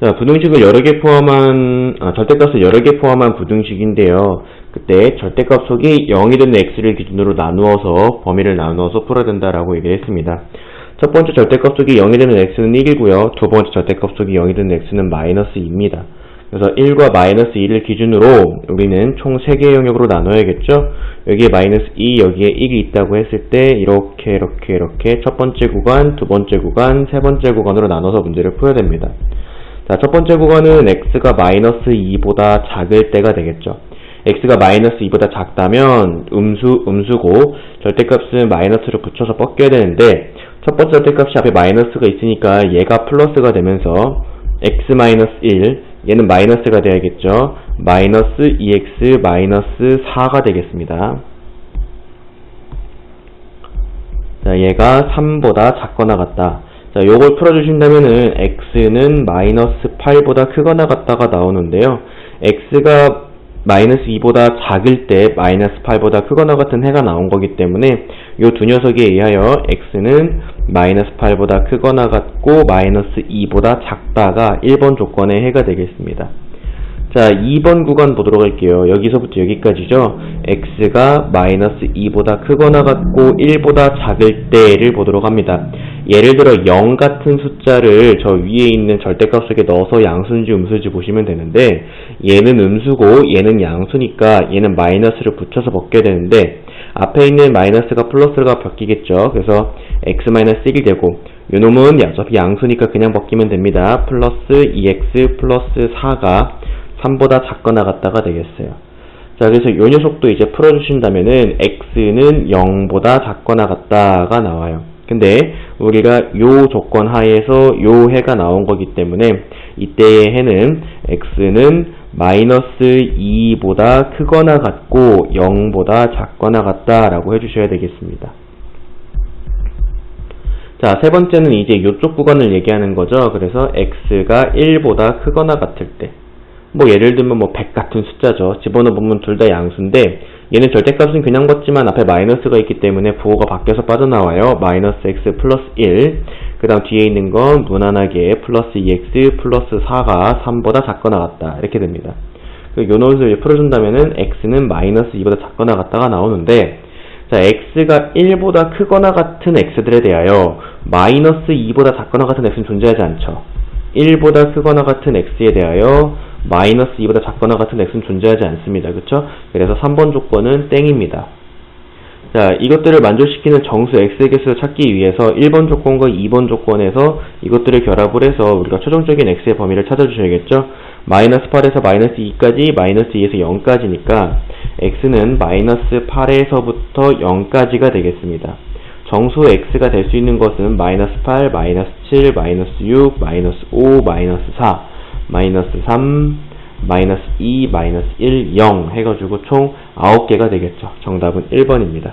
자, 부등식을 여러 개 포함한, 아, 절대값을 여러 개 포함한 부등식인데요. 그때 절대값 속이 0이 되는 x를 기준으로 나누어서, 범위를 나누어서 풀어야 된다라고 얘기했습니다. 첫 번째 절대값 속이 0이 되는 x는 1이고요. 두 번째 절대값 속이 0이 되는 x는 마이너스 2입니다. 그래서 1과 마이너스 2를 기준으로 우리는 총 3개의 영역으로 나눠야겠죠? 여기에 마이너스 2, 여기에 1이 있다고 했을 때 이렇게 이렇게 이렇게 첫 번째 구간, 두 번째 구간, 세 번째 구간으로 나눠서 문제를 풀어야 됩니다. 자, 첫 번째 구간은 x가 마이너스 2보다 작을 때가 되겠죠. x가 마이너스 2보다 작다면 음수, 음수고 절대값은 마이너스를 붙여서 뻗겨야 되는데 첫 번째 절대값이 앞에 마이너스가 있으니까 얘가 플러스가 되면서 x 마이너스 1 얘는 마이너스가 돼야겠죠. 마이너스 2x 마이너스 4가 되겠습니다. 자, 얘가 3보다 작거나 같다. 자, 요걸 풀어주신다면은 x는 마이너스 8보다 크거나 같다가 나오는데요. x가 마이너스 2보다 작을 때 마이너스 8보다 크거나 같은 해가 나온 거기 때문에 요 두 녀석에 의하여 x는 마이너스 8보다 크거나 같고 마이너스 2보다 작다가 1번 조건의 해가 되겠습니다. 자, 2번 구간 보도록 할게요. 여기서부터 여기까지죠. x가 마이너스 2보다 크거나 같고 1보다 작을 때를 보도록 합니다. 예를 들어 0 같은 숫자를 저 위에 있는 절대값 속에 넣어서 양수인지 음수인지 보시면 되는데 얘는 음수고 얘는 양수니까 얘는 마이너스를 붙여서 벗겨야 되는데 앞에 있는 마이너스가 플러스가 바뀌겠죠. 그래서 x-1이 되고 요놈은 어차피 양수니까 그냥 벗기면 됩니다. 플러스 2x 플러스 4가 3보다 작거나 같다가 되겠어요. 자, 그래서 요 녀석도 이제 풀어주신다면은 x는 0보다 작거나 같다가 나와요. 근데 우리가 요 조건 하에서 요 해가 나온 거기 때문에 이때의 해는 x는 마이너스 2보다 크거나 같고 0보다 작거나 같다 라고 해주셔야 되겠습니다. 자, 세 번째는 이제 요쪽 구간을 얘기하는 거죠. 그래서 x가 1보다 크거나 같을 때. 뭐 예를 들면 뭐 100 같은 숫자죠. 집어넣어 보면 둘 다 양수인데 얘는 절대값은 그냥 받지만 앞에 마이너스가 있기 때문에 부호가 바뀌어서 빠져나와요. 마이너스 x 플러스 1. 그 다음 뒤에 있는 건 무난하게 플러스 2x 플러스 4가 3보다 작거나 같다. 이렇게 됩니다. 요 노릇을 풀어준다면은 x는 마이너스 2보다 작거나 같다가 나오는데 자, x가 1보다 크거나 같은 x들에 대하여 마이너스 2보다 작거나 같은 x는 존재하지 않죠. 1보다 크거나 같은 x에 대하여 마이너스 2보다 작거나 같은 x는 존재하지 않습니다. 그쵸? 그래서 3번 조건은 땡입니다. 자, 이것들을 만족시키는 정수 x의 개수를 찾기 위해서 1번 조건과 2번 조건에서 이것들을 결합을 해서 우리가 최종적인 x의 범위를 찾아주셔야겠죠? 마이너스 8에서 마이너스 2까지, 마이너스 2에서 0까지니까 x는 마이너스 8에서부터 0까지가 되겠습니다. 정수 x가 될 수 있는 것은 마이너스 8, 마이너스 7, 마이너스 6, 마이너스 5, 마이너스 4, 마이너스 3, 마이너스 2, 마이너스 1, 0 해가지고 총 9개가 되겠죠. 정답은 1번입니다.